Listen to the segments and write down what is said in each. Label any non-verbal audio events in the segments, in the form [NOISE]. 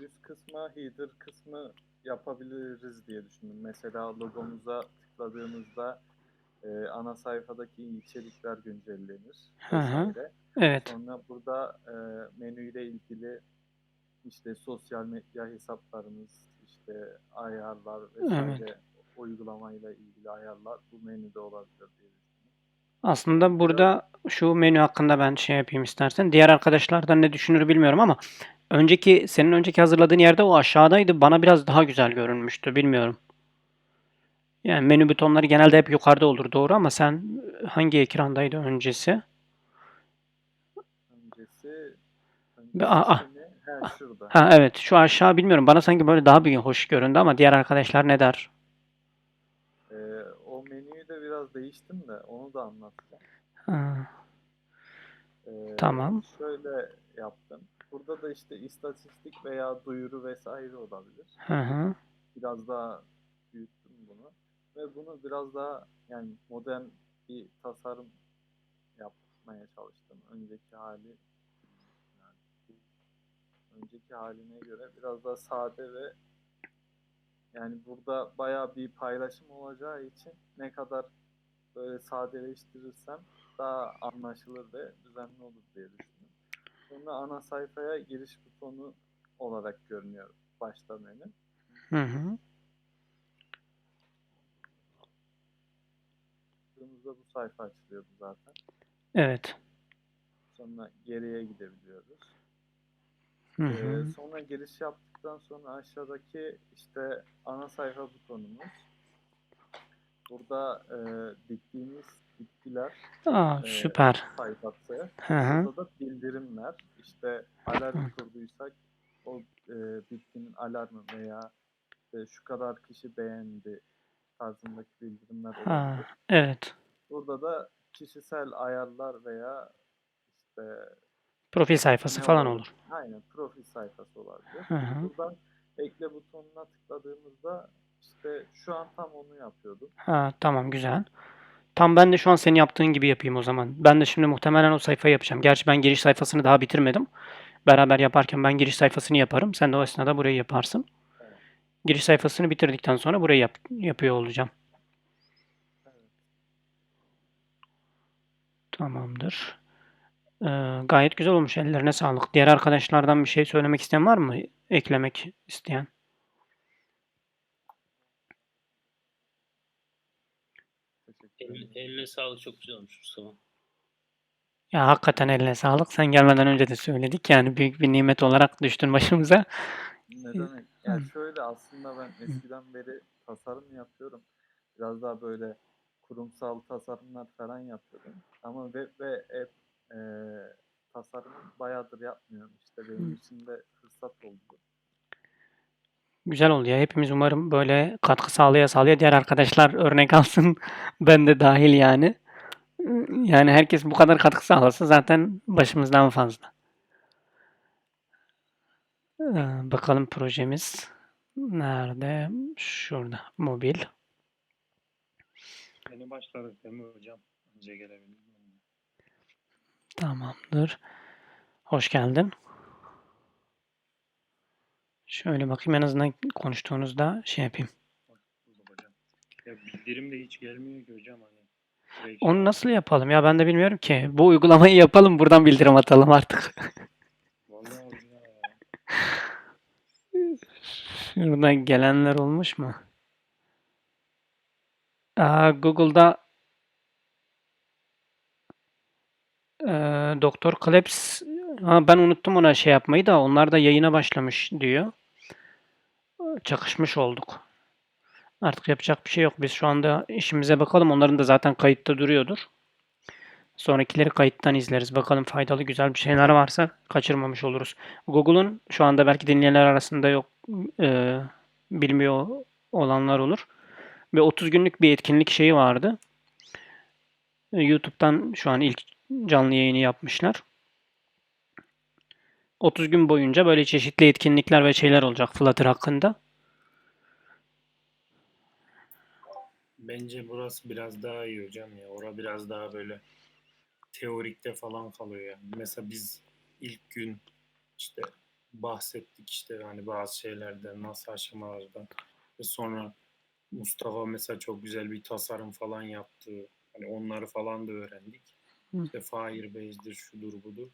üst kısma header kısmı yapabiliriz diye düşündüm. Mesela logomuza tıkladığımızda e, ana sayfadaki içerikler güncellenir. Hı hı. vesaire. Evet. Sonra burada e, menüyle ilgili işte sosyal medya hesaplarımız, işte ayarlar vesaire uygulamayla ilgili ayarlar bu menüde olabilir diye. Aslında burada şu menü hakkında ben şey yapayım istersen. Diğer arkadaşlardan ne düşünür bilmiyorum ama önceki senin önceki hazırladığın yerde o aşağıdaydı. Bana biraz daha güzel görünmüştü. Bilmiyorum. Yani menü butonları genelde hep yukarıda olur doğru ama sen hangi ekrandaydı öncesi? Öncesi, öncesi ne? He, şurada. Ha evet şu aşağı bilmiyorum. Bana sanki böyle daha bir hoş göründü ama diğer arkadaşlar ne der? Ee, o menüyü de biraz değiştim de onu da anlatacağım. Ha, Ee, Tamam. Şöyle yaptım. Burada da işte istatistik veya duyuru vesaire olabilir. Hı hı. Biraz daha büyüttüm bunu. Ve bunu biraz daha yani modern bir tasarım yapmaya çalıştım. Önceki hali yani önceki haline göre biraz daha sade ve yani burada bayağı bir paylaşım olacağı için ne kadar böyle sadeleştirirsem daha anlaşılır ve düzenli olur diye düşündüm. Sonra ana sayfaya giriş butonu olarak görünüyor başta menü. Hı hı. Tıkladığımızda bu sayfa açılıyordu zaten. Evet. Sonra geriye gidebiliyoruz. Hı Ee, hı. sonra giriş yaptıktan sonra aşağıdaki işte ana sayfa butonumuz. Burada e, diktiğimiz bitkiler Aa, e, süper. sayfası. Burada da bildirimler. İşte alarm kurduysak o e, bitkinin alarmı veya işte şu kadar kişi beğendi tarzındaki bildirimler olabilir. Ha, evet. Burada da kişisel ayarlar veya işte Profil sayfası falan olabilir? olur. Aynen profil sayfası olabilir. Hı hı. Buradan ekle butonuna tıkladığımızda işte şu an tam onu yapıyordum. Ha, tamam güzel. Tam ben de şu an senin yaptığın gibi yapayım o zaman. Ben de şimdi muhtemelen o sayfayı yapacağım. Gerçi ben giriş sayfasını daha bitirmedim. Beraber yaparken ben giriş sayfasını yaparım. Sen de o esnada burayı yaparsın. Giriş sayfasını bitirdikten sonra burayı yap yapıyor olacağım. Tamamdır. Ee, gayet güzel olmuş. Ellerine sağlık. Diğer arkadaşlardan bir şey söylemek isteyen var mı? Eklemek isteyen. Eline, eline sağlık çok güzel olmuş Mustafa. Ya hakikaten eline sağlık. Sen gelmeden önce de söyledik. Yani büyük bir nimet olarak düştün başımıza. Ne demek? Yani şöyle aslında ben eskiden beri tasarım yapıyorum. Biraz daha böyle kurumsal tasarımlar falan yapıyordum. Ama web ve app e, tasarımı bayağıdır yapmıyorum. İşte benim için de fırsat oldu. Güzel oldu ya. Hepimiz umarım böyle katkı sağlaya sağlaya diğer arkadaşlar örnek [LAUGHS] alsın. Ben de dahil yani. Yani herkes bu kadar katkı sağlasa zaten başımızdan fazla. Ee, bakalım projemiz nerede? Şurada. Mobil. Yeni başladık değil mi hocam? Önce gelebildim. Tamamdır. Hoş geldin. Şöyle bakayım en azından konuştuğunuzda şey yapayım. Ya bildirim de hiç gelmiyor ki hocam hani. Direkt Onu nasıl yapalım ya ben de bilmiyorum ki. Bu uygulamayı yapalım buradan bildirim atalım artık. Vallahi hocam ya. Şurada gelenler olmuş mu? Aa, Google'da eee Doktor Klebs ha, ben unuttum ona şey yapmayı da onlar da yayına başlamış diyor. Çakışmış olduk. Artık yapacak bir şey yok. Biz şu anda işimize bakalım. Onların da zaten kayıtta duruyordur. Sonrakileri kayıttan izleriz. Bakalım faydalı güzel bir şeyler varsa kaçırmamış oluruz. Google'un şu anda belki dinleyenler arasında yok eee, bilmiyor olanlar olur. Ve 30 günlük bir etkinlik şeyi vardı. E, YouTube'dan şu an ilk canlı yayını yapmışlar. 30 gün boyunca böyle çeşitli etkinlikler ve şeyler olacak Flutter hakkında. Bence burası biraz daha iyi hocam ya. Ora biraz daha böyle teorikte falan kalıyor yani. Mesela biz ilk gün işte bahsettik işte hani bazı şeylerden, nasıl aşamalardan. Ve sonra Mustafa mesela çok güzel bir tasarım falan yaptı. Hani onları falan da öğrendik. Hı. İşte Firebase'dir, şudur budur.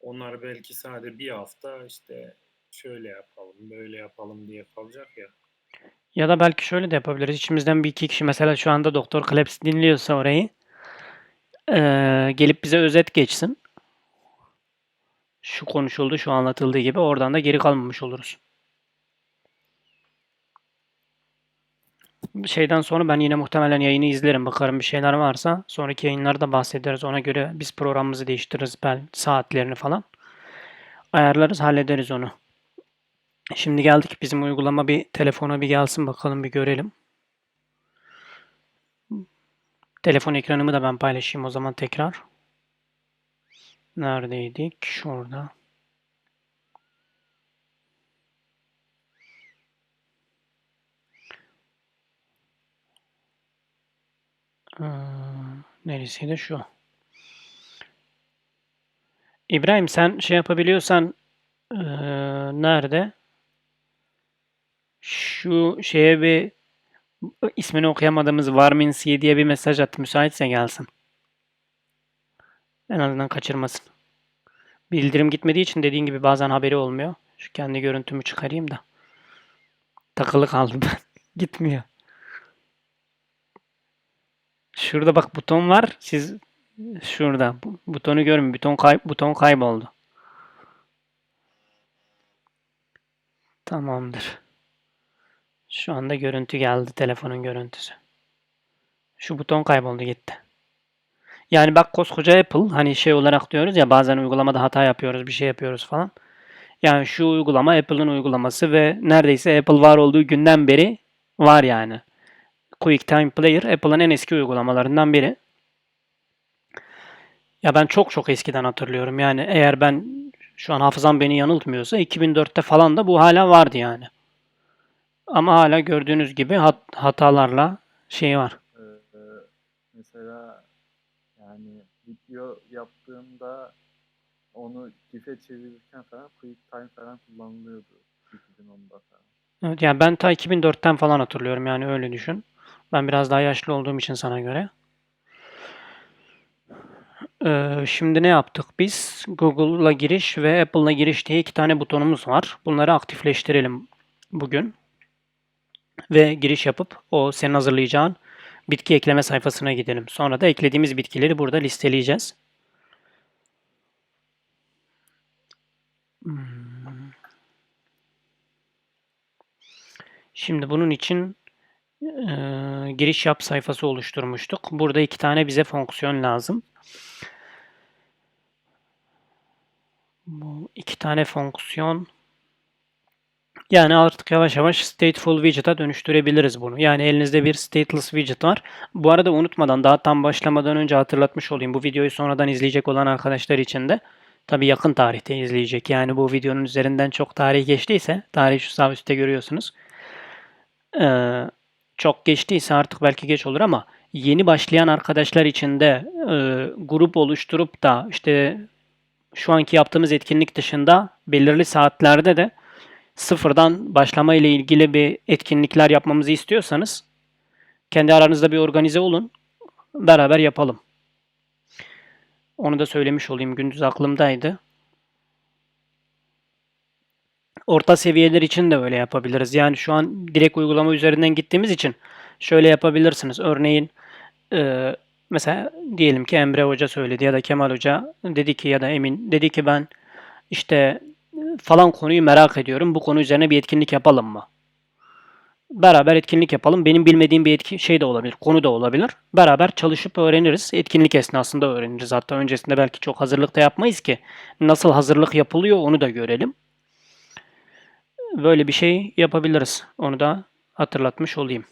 Onları belki sadece bir hafta işte şöyle yapalım, böyle yapalım diye kalacak ya. Ya da belki şöyle de yapabiliriz. İçimizden bir iki kişi mesela şu anda Doktor Klebs dinliyorsa orayı eee, gelip bize özet geçsin. Şu konuşuldu, şu anlatıldığı gibi oradan da geri kalmamış oluruz. Şeyden sonra ben yine muhtemelen yayını izlerim. Bakarım bir şeyler varsa sonraki yayınlarda bahsederiz. Ona göre biz programımızı değiştiririz. Bel saatlerini falan. Ayarlarız, hallederiz onu. Şimdi geldik bizim uygulama bir telefona bir gelsin bakalım bir görelim. Telefon ekranımı da ben paylaşayım o zaman tekrar. Neredeydik? Şurada. Neresiydi şu? İbrahim sen şey yapabiliyorsan ee, nerede? Şu şeye bir ismini okuyamadığımız Varminsi diye bir mesaj at. Müsaitse gelsin. En azından kaçırmasın. Bildirim gitmediği için dediğin gibi bazen haberi olmuyor. Şu kendi görüntümü çıkarayım da. Takılı kaldım ben. [LAUGHS] Gitmiyor. Şurada bak buton var. Siz şurada. Bu- Butonu görmüyor. Buton, kay buton kayboldu. Tamamdır. Şu anda görüntü geldi. Telefonun görüntüsü. Şu buton kayboldu gitti. Yani bak koskoca Apple hani şey olarak diyoruz ya bazen uygulamada hata yapıyoruz bir şey yapıyoruz falan. Yani şu uygulama Apple'ın uygulaması ve neredeyse Apple var olduğu günden beri var yani. QuickTime Player Apple'ın en eski uygulamalarından biri. Ya ben çok çok eskiden hatırlıyorum. Yani eğer ben şu an hafızam beni yanıltmıyorsa 2004'te falan da bu hala vardı yani. Ama hala gördüğünüz gibi hat- hatalarla şey var. Ee, mesela yani video yaptığımda onu GIF'e çevirirken falan QuickTime falan kullanılıyordu 2010'da falan. Evet yani ben ta 2004'ten falan hatırlıyorum yani öyle düşün. Ben biraz daha yaşlı olduğum için sana göre. Ee, şimdi ne yaptık biz? Google'la giriş ve Apple'la giriş diye iki tane butonumuz var. Bunları aktifleştirelim bugün. Ve giriş yapıp o senin hazırlayacağın bitki ekleme sayfasına gidelim. Sonra da eklediğimiz bitkileri burada listeleyeceğiz. Hmm. Şimdi bunun için eee, giriş yap sayfası oluşturmuştuk. Burada iki tane bize fonksiyon lazım. Bu iki tane fonksiyon yani artık yavaş yavaş stateful widget'a dönüştürebiliriz bunu. Yani elinizde bir stateless widget var. Bu arada unutmadan daha tam başlamadan önce hatırlatmış olayım. Bu videoyu sonradan izleyecek olan arkadaşlar için de tabii yakın tarihte izleyecek. Yani bu videonun üzerinden çok tarih geçtiyse, tarihi şu sağ üstte görüyorsunuz. Ee, çok geçtiyse artık belki geç olur ama yeni başlayan arkadaşlar için de e, grup oluşturup da işte şu anki yaptığımız etkinlik dışında belirli saatlerde de sıfırdan başlama ile ilgili bir etkinlikler yapmamızı istiyorsanız kendi aranızda bir organize olun. Beraber yapalım. Onu da söylemiş olayım. Gündüz aklımdaydı. Orta seviyeler için de öyle yapabiliriz. Yani şu an direkt uygulama üzerinden gittiğimiz için şöyle yapabilirsiniz. Örneğin e, mesela diyelim ki Emre Hoca söyledi ya da Kemal Hoca dedi ki ya da Emin dedi ki ben işte falan konuyu merak ediyorum. Bu konu üzerine bir etkinlik yapalım mı? Beraber etkinlik yapalım. Benim bilmediğim bir etki şey de olabilir, konu da olabilir. Beraber çalışıp öğreniriz. Etkinlik esnasında öğreniriz. Hatta öncesinde belki çok hazırlık da yapmayız ki. Nasıl hazırlık yapılıyor onu da görelim. Böyle bir şey yapabiliriz. Onu da hatırlatmış olayım.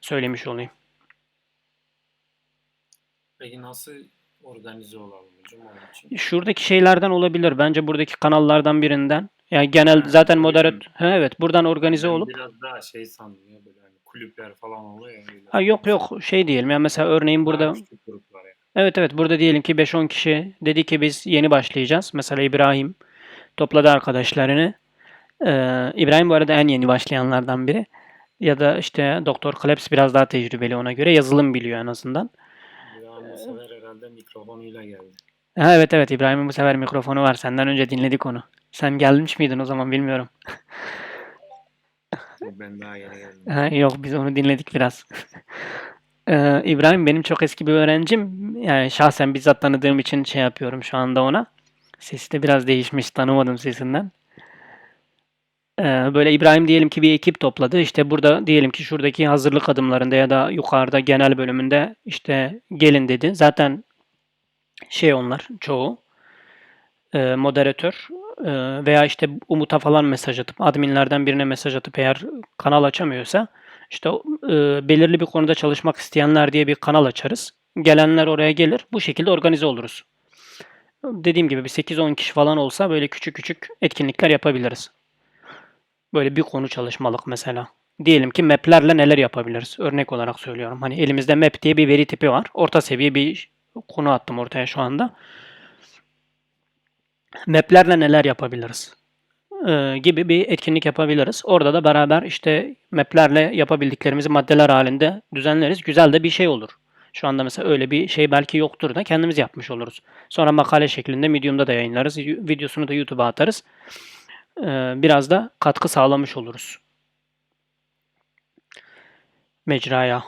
Söylemiş olayım. Peki nasıl organize olalım hocam onun için? Şuradaki şeylerden olabilir. Bence buradaki kanallardan birinden. Yani genel Ha, zaten moderat. Ha, evet buradan organize Ben olup. biraz daha şey sandım ya böyle hani kulüpler falan oluyor ya. öyle. Ha, yok yok şey diyelim ya mesela örneğin burada yani. Evet evet burada diyelim ki 5-10 kişi dedi ki biz yeni başlayacağız. Mesela İbrahim topladı arkadaşlarını. Ee, İbrahim bu arada en yeni başlayanlardan biri. Ya da işte Doktor Klebs biraz daha tecrübeli ona göre. Yazılım biliyor en azından. İbrahim bu sefer herhalde mikrofonuyla geldi. Ha, evet evet İbrahim'in bu sefer mikrofonu var. Senden önce dinledik onu. Sen gelmiş miydin o zaman bilmiyorum. Ben daha yeni geldim. Ha, yok biz onu dinledik biraz. Ee, İbrahim benim çok eski bir öğrencim. Yani şahsen bizzat tanıdığım için şey yapıyorum şu anda ona. Sesi de biraz değişmiş. Tanımadım sesinden. Ee, böyle İbrahim diyelim ki bir ekip topladı. İşte burada diyelim ki şuradaki hazırlık adımlarında ya da yukarıda genel bölümünde işte gelin dedi. Zaten şey onlar çoğu e, moderatör e, veya işte Umut'a falan mesaj atıp adminlerden birine mesaj atıp eğer kanal açamıyorsa işte e, belirli bir konuda çalışmak isteyenler diye bir kanal açarız. Gelenler oraya gelir. Bu şekilde organize oluruz. Dediğim gibi bir 8-10 kişi falan olsa böyle küçük küçük etkinlikler yapabiliriz. Böyle bir konu çalışmalık mesela. Diyelim ki map'lerle neler yapabiliriz? Örnek olarak söylüyorum. Hani elimizde map diye bir veri tipi var. Orta seviye bir konu attım ortaya şu anda. Map'lerle neler yapabiliriz? Ee, gibi bir etkinlik yapabiliriz. Orada da beraber işte map'lerle yapabildiklerimizi maddeler halinde düzenleriz. Güzel de bir şey olur. Şu anda mesela öyle bir şey belki yoktur da kendimiz yapmış oluruz. Sonra makale şeklinde Medium'da da yayınlarız. Videosunu da YouTube'a atarız. Ee, biraz da katkı sağlamış oluruz. Mecraya.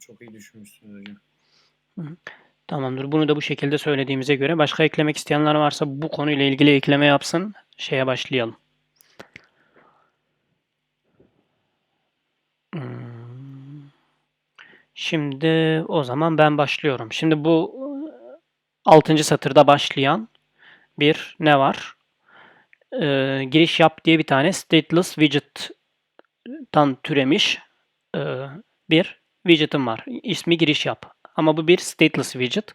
Çok iyi düşünmüşsünüz hocam. Tamamdır. Bunu da bu şekilde söylediğimize göre başka eklemek isteyenler varsa bu konuyla ilgili ekleme yapsın. Şeye başlayalım. Hmm. Şimdi o zaman ben başlıyorum. Şimdi bu 6. satırda başlayan bir ne var? Ee, giriş yap diye bir tane stateless widget'tan türemiş e, bir widget'ım var. İsmi giriş yap. Ama bu bir stateless widget.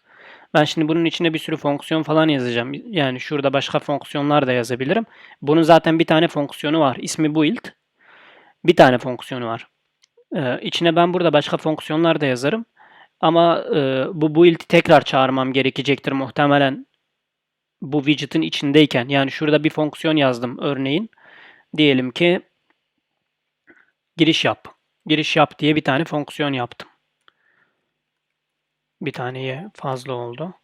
Ben şimdi bunun içine bir sürü fonksiyon falan yazacağım. Yani şurada başka fonksiyonlar da yazabilirim. Bunun zaten bir tane fonksiyonu var. İsmi build. Bir tane fonksiyonu var. Ee, içine ben burada başka fonksiyonlar da yazarım. Ama e, bu build'i tekrar çağırmam gerekecektir muhtemelen bu widget'ın içindeyken. Yani şurada bir fonksiyon yazdım örneğin. Diyelim ki giriş yap. Giriş yap diye bir tane fonksiyon yaptım. Bir taneye fazla oldu.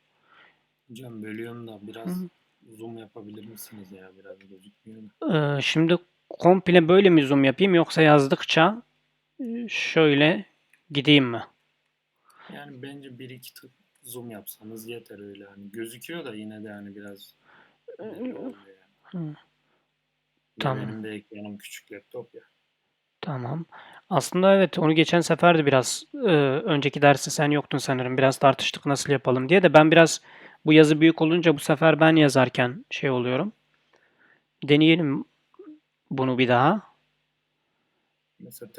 Hocam bölüyorum da biraz Hı. zoom yapabilir misiniz ya? Biraz gözükmüyor da. Ee, şimdi komple böyle mi zoom yapayım yoksa yazdıkça e, şöyle gideyim mi? Yani bence bir iki tık zoom yapsanız yeter öyle. Hani gözüküyor da yine de hani biraz yani. Hı. De Tamam. Benim de ekranım küçük laptop ya. Tamam. Aslında evet onu geçen sefer de biraz e, önceki derste sen yoktun sanırım. Biraz tartıştık nasıl yapalım diye de ben biraz bu yazı büyük olunca bu sefer ben yazarken şey oluyorum. Deneyelim bunu bir daha. Mesela